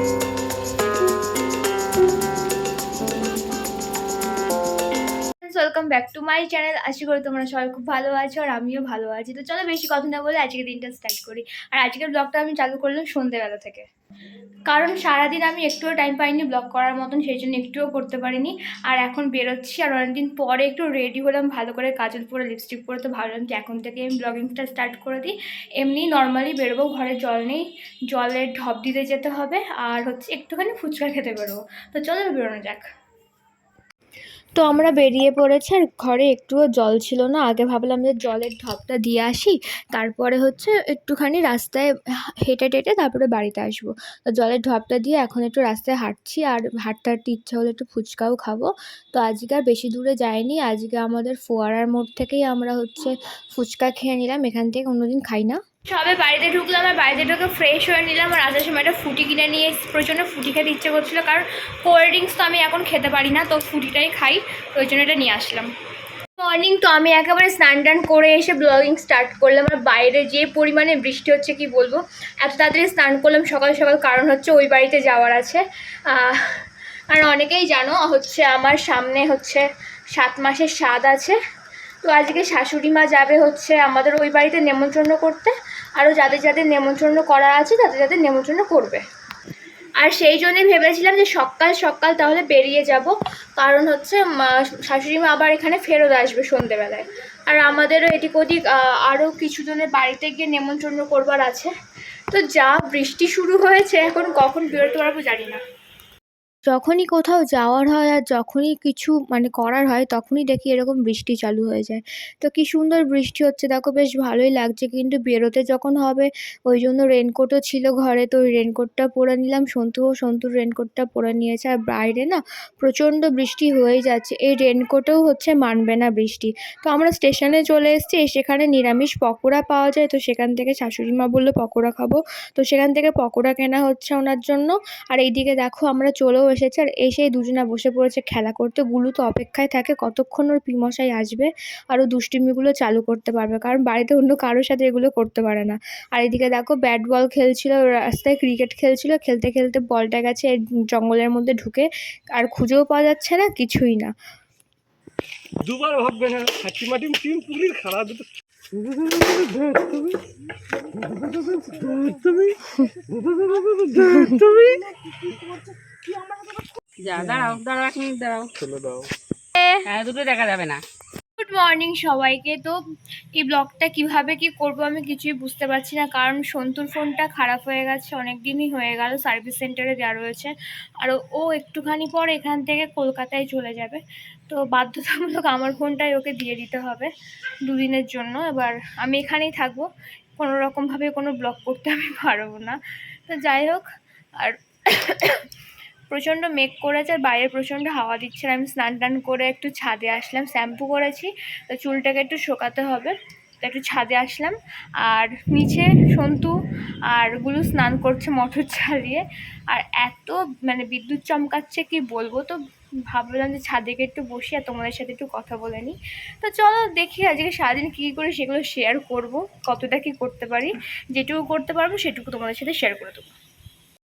Bye. Welcome back to my channel আশা করি তোমরা সবাই খুব ভালো আছো আর আমিও ভালো আছি। তো চলো বেশি কথা না বলে আজকে দিনটা স্টার্ট করি। আর আজকের ব্লগটা আমি চালু করলাম সন্ধ্যেবেলা থেকে। কারণ সারাদিন আমি একটুও টাইম পাইনি ব্লগ করার মতন, সেই জন্য একটুও করতে পারিনি। আর এখন বেরোচ্ছি আর অনেকদিন পরে একটু রেডি হলাম ভালো করে কাজল পরে লিপস্টিক পরে। তো ভাবলাম যে এখন থেকে আমি ব্লগিংটা স্টার্ট করে দিই। এমনি নর্মালি বেরোবো, ঘরে জল নেই। জলের ঢপ দিতে যেতে হবে। আর হচ্ছে একটুখানি ফুচকা খেতে বেরোবো। তো চলো বেরোনো যাক। তো আমরা বেরিয়ে পড়েছি আর ঘরে একটুও জল ছিল না। আগে ভাবলাম যে জলের ঢপটা দিয়ে আসি, তারপরে হচ্ছে একটুখানি রাস্তায় হেঁটে টেটে তারপরে বাড়িতে আসব। তো জলের ঢপটা দিয়ে এখন একটু রাস্তায় হাঁটছি আর হাঁটতে হাঁটতে ইচ্ছা হলে একটু ফুচকাও খাব। তো আজকে আর বেশি দূরে যাইনি, আজকে আমাদের ফোয়ারার মোড় থেকেই আমরা হচ্ছে ফুচকা খেয়ে নিলাম, এখান থেকে কোনোদিন খাই না। সবে বাড়িতে ঢুকলাম আর বাড়িতে ঢুকে ফ্রেশ হয়ে নিলাম আর আসার সময় একটা ফুটি কিনে নিয়ে প্রচণ্ড ফুটি খেতে ইচ্ছে করছিল, কারণ কোল্ড ড্রিঙ্কস তো আমি এখন খেতে পারি না, তো ফুটিটাই খাই, তো ওই জন্য এটা নিয়ে আসলাম। মর্নিং তো আমি একেবারে স্নান টান করে এসে ব্লগিং স্টার্ট করলাম আর বাইরে যে পরিমাণে বৃষ্টি হচ্ছে কি বলব, এত তাড়াতাড়ি স্নান করলাম সকাল সকাল, কারণ হচ্ছে ওই বাড়িতে যাওয়ার আছে। আর অনেকেই জানো হচ্ছে আমার সামনে হচ্ছে সাত মাসের স্বাদ আছে। তো আজকে শাশুড়ি মা যাবে হচ্ছে আমাদের ওই বাড়িতে নেমন্ত্রণ করতে। আরও যাদের যাদের নেমন্ত্রণ করা আছে, তাদের যাদের নেমন্ত্রণ করবে। আর সেই জন্যই ভেবেছিলাম যে সকাল সকাল তাহলে বেরিয়ে যাব। কারণ হচ্ছে শাশুড়ি মা আবার এখানে ফেরত আসবে সন্ধ্যেবেলায় আর আমাদেরও এদিক ওদিক আরও কিছু জনের বাড়িতে গিয়ে নেমন্ত্রণ করবার আছে। তো যা, বৃষ্টি শুরু হয়েছে, এখন কখন বেরোতে পারব জানি না। যখনই কোথাও যাওয়ার হয় আর যখনই কিছু মানে করার হয়, তখনই দেখি এরকম বৃষ্টি চালু হয়ে যায়। তো কী সুন্দর বৃষ্টি হচ্ছে, দেখো বেশ ভালোই লাগছে। কিন্তু বেরোতে যখন হবে, ওই জন্য রেনকোটও ছিল ঘরে, তো ওই রেনকোটটা পরে নিলাম। সন্তুও সন্তুর রেনকোটটা পরে নিয়েছে। আর বাইরে না প্রচণ্ড বৃষ্টি হয়েই যাচ্ছে। এই রেনকোটেও হচ্ছে মানবে না বৃষ্টি। তো আমরা স্টেশনে চলে এসেছি সেখানে নিরামিষ পকোড়া পাওয়া যায়। তো সেখান থেকে শাশুড়ি মা বলল, পকোড়া খাব। তো সেখান থেকে পকোড়া কেনা হচ্ছে ওনার জন্য। আর এইদিকে দেখো আমরা চলেও এসেছি আর এসেই দুজনা বসে পড়েছে খেলা করতে গুলু তো অপেক্ষায় থাকে কতক্ষণ ওর পিমশাই আসবে আর ও দুষ্টুমিগুলো চালু করতে পারবে কারণ বাড়িতে অন্য কারোর সাথে এগুলো করতে পারে না আর এদিকে দেখো ব্যাট বল খেলছিল রাস্তায় ক্রিকেট খেলছিল খেলতে খেলতে বলটা গেছে জঙ্গলের মধ্যে ঢুকে আর খুঁজেও পাওয়া যাচ্ছে না কিছুই না দুবার ভাববে না টিম পুলির খারাপ দুটো তুমি তুমি যা দাঁড়াও দাঁড়াও এক মিনিট দাঁড়াও। চলে দাও। হ্যাঁ। দুটো দেখা যাবে না। গুড মর্নিং সবাইকে। তো এই ব্লগটা কীভাবে কি করব আমি কিছুই বুঝতে পারছি না কারণ সন্তুর ফোনটা খারাপ হয়ে গেছে অনেক দিনই হয়ে গেল সার্ভিস সেন্টারে দেওয়া রয়েছে। আর ও একটুখানি পর এখান থেকে কলকাতায় চলে যাবে। তো বাধ্যতামূলক আমার ফোনটাই ওকে দিয়ে দিতে হবে দুদিনের জন্য। এবার আমি এখানেই থাকব। কোনো রকমভাবে কোনো ব্লগ করতে আমি পারব না। তো যাই হোক আর প্রচণ্ড মেঘ করেছে আর বাইরে প্রচণ্ড হাওয়া দিচ্ছে আমি স্নান টান করে একটু ছাদে আসলাম, শ্যাম্পু করেছি, তো চুলটাকে একটু শোকাতে হবে, তো একটু ছাদে আসলাম আর নিচে সন্তু আরগুলো স্নান করছে মোটর চালিয়ে আর এত মানে বিদ্যুৎ চমকাচ্ছে কি বলব, তো ভাবলাম যে ছাদে গিয়ে একটু বসি আর তোমাদের সাথে একটু কথা বলে নিই। তো চলো দেখি আজকে সারাদিন কী করে সেগুলো শেয়ার করব, কতটা কি করতে পারি, যেটুকু করতে পারব সেটুকু তোমাদের সাথে শেয়ার করে দেবো।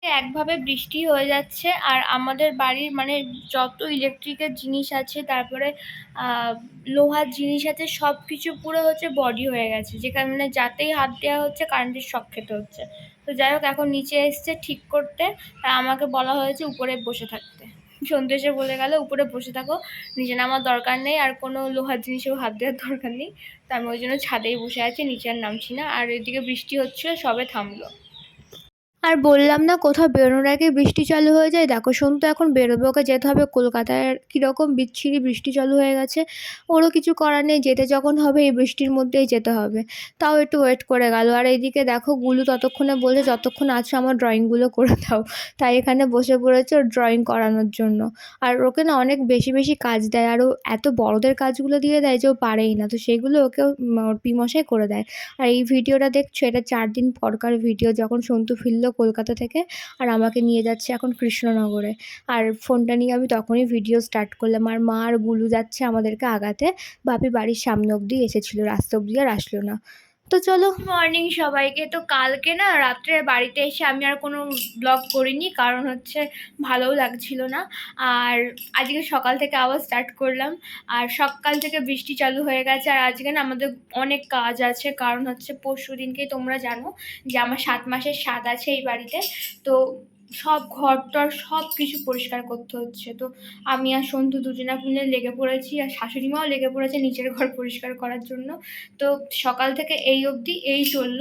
একভাবে বৃষ্টি হয়ে যাচ্ছে আর আমাদের বাড়ির মানে যত ইলেকট্রিকের জিনিস আছে, তারপরে লোহার জিনিস আছে সব কিছু পুরো হচ্ছে বডি হয়ে গেছে। যেখানে মানে যাতেই হাত দেওয়া হচ্ছে কারেন্টের শক খেতে হচ্ছে। তো যাই হোক, এখন নিচে এসছে ঠিক করতে। আর আমাকে বলা হয়েছে উপরে বসে থাকতে। এসে বলে গেল, উপরে বসে থাকো। নিচে নামার দরকার নেই। আর কোনো লোহার জিনিসেও হাত দেওয়ার দরকার নেই। তো আমি ওই জন্য ছাদেই বসে আছি, নিচে আর নামছি না। আর এদিকে বৃষ্টি হচ্ছিল সবে থামলো। আর বললাম না কোথাও বেরোনোর আগে বৃষ্টি চালু হয়ে যায়। দেখো শুনতো এখন বেরোবে, ওকে যেতে হবে কলকাতায়। কীরকম বিচ্ছিরি বৃষ্টি চালু হয়ে গেছে, ওরও কিছু করার নেই। যেতে যখন হবে এই বৃষ্টির মধ্যেই যেতে হবে। তাও একটু ওয়েট করে গেল। আর এইদিকে দেখো, গুলু ততক্ষণে বলে যতক্ষণ আছো আমার ড্রয়িংগুলো করে দাও। তাই এখানে বসে পড়েছে ওর ড্রয়িং করানোর জন্য। আর ওকে না অনেক বেশি বেশি কাজ দেয়। আর ও এত বড়দের কাজগুলো দিয়ে দেয় যে ও পারেই না। তো সেগুলো ওকে ওর পিমশাই করে দেয়। আর এই ভিডিওটা দেখছ, এটা চার দিন পরকার ভিডিও। যখন সন্তু ফিরলো কলকাতা থেকে আর আমাকে নিয়ে যাচ্ছে এখন কৃষ্ণনগরে। আর ফোনটা নিয়ে আমি তখনই ভিডিও স্টার্ট করলাম। আর মা আর গুলু যাচ্ছে আমাদেরকে আগাতে। বাপি বাড়ির সামনে অবধি এসেছিল, রাস্তা অবধি আর আসলো না। তো চলো। মর্নিং সবাইকে। তো কালকে না রাত্রে বাড়িতে এসে আমি আর কোনো ব্লগ করিনি, কারণ হচ্ছে ভালোও লাগছিল না। আর আজকে সকাল থেকে আবার স্টার্ট করলাম। আর সকাল থেকে বৃষ্টি চালু হয়ে গেছে। আর আজকে না আমাদের অনেক কাজ আছে, কারণ হচ্ছে পরশু দিনকেই তোমরা জানো যে আমার সাত মাসের স্বাদ আছে এই বাড়িতে। তো সব টর সব কিছু পরিষ্কার করতে হচ্ছে। তো আমি আর সন্ধু দুজনা মিলে লেগে পড়েছি আর শাশুড়িমাও লেগে পড়েছে নিচের ঘর পরিষ্কার করার জন্য। তো সকাল থেকে এই অবধি এই চলল।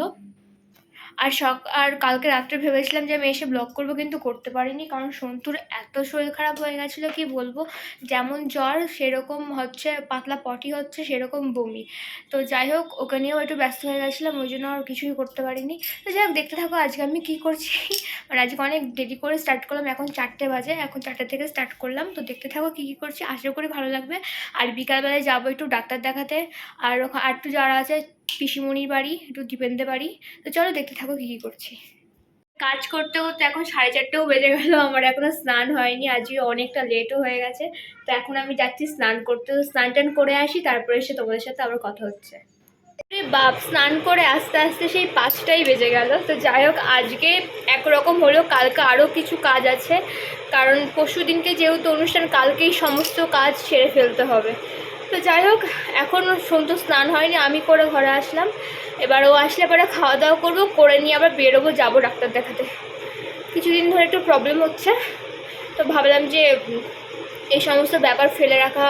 আর আর কালকে রাত্রে ভেবেছিলাম যে আমি এসে ব্লগ করব, কিন্তু করতে পারিনি, কারণ সন্তুর এত শরীর খারাপ হয়ে গেছিল, কি বলব? যেমন জ্বর, সেরকম হচ্ছে, পাতলা পটি হচ্ছে, সেরকম বমি। তো যাই হোক, ওকে নিয়েও একটু ব্যস্ত হয়ে গেছিলাম, ওই জন্য আর কিছুই করতে পারিনি। তো যাই হোক, দেখতে থাকো, আজকে আমি কী করছি? মানে আজকে অনেক দেরি করে স্টার্ট করলাম, এখন চারটে বাজে, এখন চারটে থেকে স্টার্ট করলাম। তো দেখতে থাকো, কী কী করছি, আশা করি ভালো লাগবে। আর বিকালবেলায় যাব একটু ডাক্তার দেখাতে, আর আর একটু যারা আছে পিসিমণির বাড়ি, একটু দীপেন্দ্রের বাড়ি। তো চলো দেখতে থাকো কী কী করছি। কাজ করতে করতে এখন সাড়ে চারটেও বেজে গেলো, আমার এখনও স্নান হয়নি, আজকে অনেকটা লেটও হয়ে গেছে। তো এখন আমি যাচ্ছি স্নান করতে। স্নান টান করে আসি, তারপরে এসে তোমাদের সাথে আবার কথা হচ্ছে। বাপ, স্নান করে আস্তে আস্তে সেই পাঁচটাই বেজে গেল। তো যাই হোক, আজকে একরকম হলেও কালকে আরও কিছু কাজ আছে। কারণ পরশু দিনকে যেহেতু অনুষ্ঠান, কালকেই সমস্ত কাজ সেরে ফেলতে হবে। তো যাই হোক, এখন সন্তু স্নান হয়নি, আমি করে ঘরে আসলাম। এবার ও আসলে পরে খাওয়া দাওয়া করব, করে নিয়ে আবার বেরোবো, যাব ডাক্তার দেখাতে। কিছুদিন ধরে একটু প্রবলেম হচ্ছে, তো ভাবলাম যে এই সমস্ত ব্যাপার ফেলে রাখা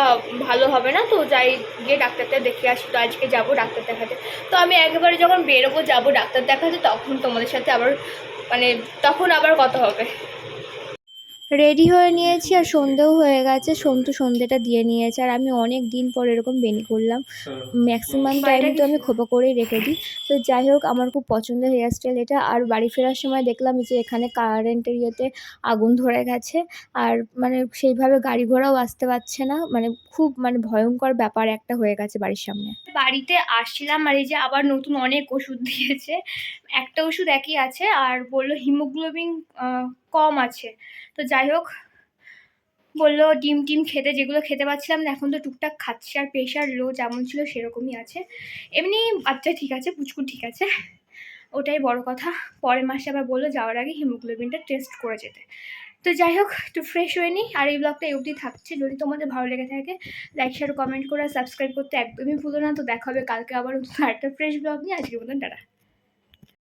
ভালো হবে না, তো যাই গিয়ে ডাক্তারটা দেখে আসি, তো আজকে যাব ডাক্তার দেখাতে। তো আমি একেবারে যখন বেরোবো, যাব ডাক্তার দেখাতে, তখন তোমাদের সাথে আবার মানে তখন আবার কথা হবে। রেডি হয়ে নিয়েছি আর সন্ধেও হয়ে গেছে। সন্তু সন্ধেটা দিয়ে নিয়েছে আর আমি অনেক দিন পর এরকম বেনি করলাম। ম্যাক্সিমাম টাইম তো আমি খোপা করেই রেখে দিই। তো যাই হোক আমার খুব পছন্দের হেয়ারস্টাইল এটা। আর বাড়ি ফেরার সময় দেখলাম যে এখানে কারেন্টের ইয়েতে আগুন ধরে গেছে। আর মানে সেইভাবে গাড়ি ঘোড়াও আসতে পারছে না। মানে খুব মানে ভয়ঙ্কর ব্যাপার একটা হয়ে গেছে বাড়ির সামনে। বাড়িতে আসছিলাম আর এই যে আবার নতুন অনেক ওষুধ দিয়েছে। একটা ওষুধ একই আছে আর বলল হিমোগ্লোবিন কম আছে। তো যাই হোক, বলল ডিম টিম খেতে, যেগুলো খেতে পাচ্ছিলাম না, এখন তো টুকটাক খাচ্ছি আর প্রেশার লো যেমন ছিল সেরকমই আছে। এমনি বাচ্চা ঠিক আছে, পুচকু ঠিক আছে, ওটাই বড় কথা। পরের মাসে আবার বলল যাওয়ার আগে হিমোগ্লোবিনটা টেস্ট করে যেতে। তো যাই হোক, একটু ফ্রেশ হয়ে নিই আর এই ব্লগটা এই অবধি থাকছে। যদি তোমাদের ভালো লেগে থাকে লাইক শেয়ার কমেন্ট করে সাবস্ক্রাইব করতে একদমই ভুলো না। তো দেখা হবে কালকে আবার একটা ফ্রেশ ব্লগ নিয়ে। আজকের মতন, টাটা।